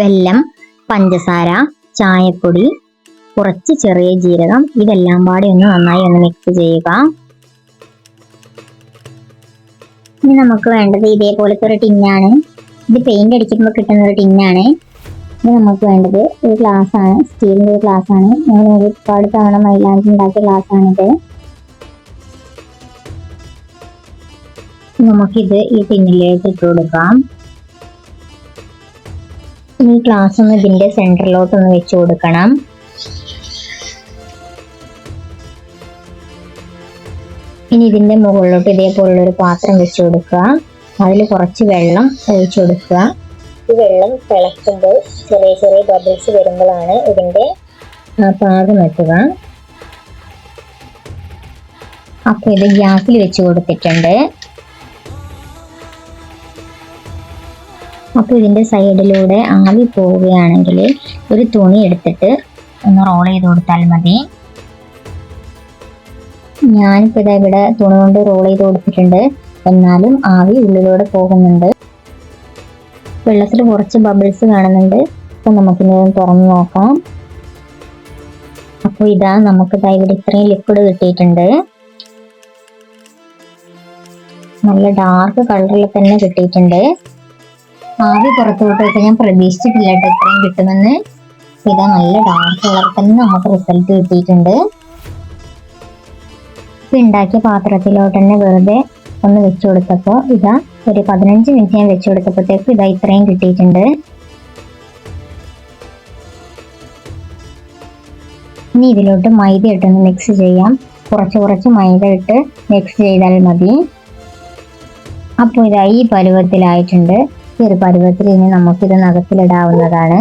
വെല്ലം പഞ്ചസാര ചായപ്പൊടി കുറച്ച് ചെറിയ ജീരകം. ഇതെല്ലാം പാടെ ഒന്ന് നന്നായി ഒന്ന് മിക്സ് ചെയ്യുക. ഇനി നമുക്ക് വേണ്ടത് ഇതേപോലത്തെ ഒരു ടിന്നാണ് ഇത് പെയിന്റ് അടിക്കുമ്പോൾ കിട്ടുന്ന ഒരു ടിന്നാണ് ഇത് നമുക്ക് വേണ്ടത് ഒരു ഗ്ലാസ് ആണ്. സ്റ്റീലിന്റെ ഒരു ഗ്ലാസ് ആണ്. ഞാൻ ഒരുപാട് തവണ മൈലാഞ്ചി ഉണ്ടാക്കിയ ഗ്ലാസ് ആണിത്. നമുക്കിത് ഈ ടിന്നിലേക്ക് ഇട്ട് കൊടുക്കാം. ഈ ഗ്ലാസ് ഒന്ന് ഇതിന്റെ സെന്ററിലോട്ട് ഒന്ന് വെച്ച് കൊടുക്കണം. ഇനി ഇതിന്റെ മുകളിലോട്ട് ഇതേപോലുള്ള ഒരു പാത്രം വെച്ച് കൊടുക്കുക. അതിൽ കുറച്ച് വെള്ളം ഒഴിച്ചു കൊടുക്കുക. ഈ വെള്ളം തിളക്കുമ്പോൾ ചെറിയ ചെറിയ ബബിൾസ് വരുമ്പോഴാണ് ഇതിന്റെ ആ, പാകം എത്തുക. അപ്പൊ ഇത് ഗ്യാസിൽ വെച്ച് കൊടുത്തിട്ടുണ്ട്. അപ്പൊ ഇതിന്റെ സൈഡിലൂടെ ആവി പോവുകയാണെങ്കിൽ ഒരു തുണി എടുത്തിട്ട് ഒന്ന് റോൾ ചെയ്ത് കൊടുത്താൽ മതി. ഞാനിപ്പോ ഇതാ ഇവിടെ തുണി കൊണ്ട് റോൾ ചെയ്ത് കൊടുത്തിട്ടുണ്ട്. എന്നാലും ആവി ഉള്ളിലൂടെ പോകുന്നുണ്ട്. വെള്ളത്തിൽ കുറച്ച് ബബിൾസ് കാണുന്നുണ്ട്. അപ്പൊ നമുക്കിനി ഒന്ന് തുറന്ന് നോക്കാം. അപ്പോൾ ഇതാ നമുക്ക് ഇതാ ഇവിടെ ഇത്രയും ലിക്വിഡ് കിട്ടിയിട്ടുണ്ട്. നല്ല ഡാർക്ക് കളറിൽ തന്നെ കിട്ടിയിട്ടുണ്ട്. ആവി പുറത്തു വിട്ടിട്ട് ഞാൻ പ്രതീക്ഷിച്ചിട്ടില്ല കേട്ടോ ഇത്രയും കിട്ടുമെന്ന്. ഇതാ നല്ല ഡാർക്ക് കളർ തന്നെ നമുക്ക് റിസൾട്ട് കിട്ടിയിട്ടുണ്ട്. ഉണ്ടാക്കിയ പാത്രത്തിലോട്ട് തന്നെ വെറുതെ ഒന്ന് വെച്ചു കൊടുത്തപ്പോൾ ഇതാ ഒരു പതിനഞ്ച് മിനിറ്റ് ഞാൻ വെച്ചു കൊടുത്തപ്പോഴത്തേക്ക് ഇതാ ഇത്രയും കിട്ടിയിട്ടുണ്ട്. ഇനി ഇതിലോട്ട് മൈദ ഇട്ടൊന്ന് മിക്സ് ചെയ്യാം. കുറച്ച് കുറച്ച് മൈദ ഇട്ട് മിക്സ് ചെയ്താൽ മതി. അപ്പോൾ ഇതാ ഈ പരുവത്തിലായിട്ടുണ്ട്. ഈ ഒരു പരുവത്തിൽ ഇനി നമുക്കിത് നഖത്തിലിടാവുന്നതാണ്.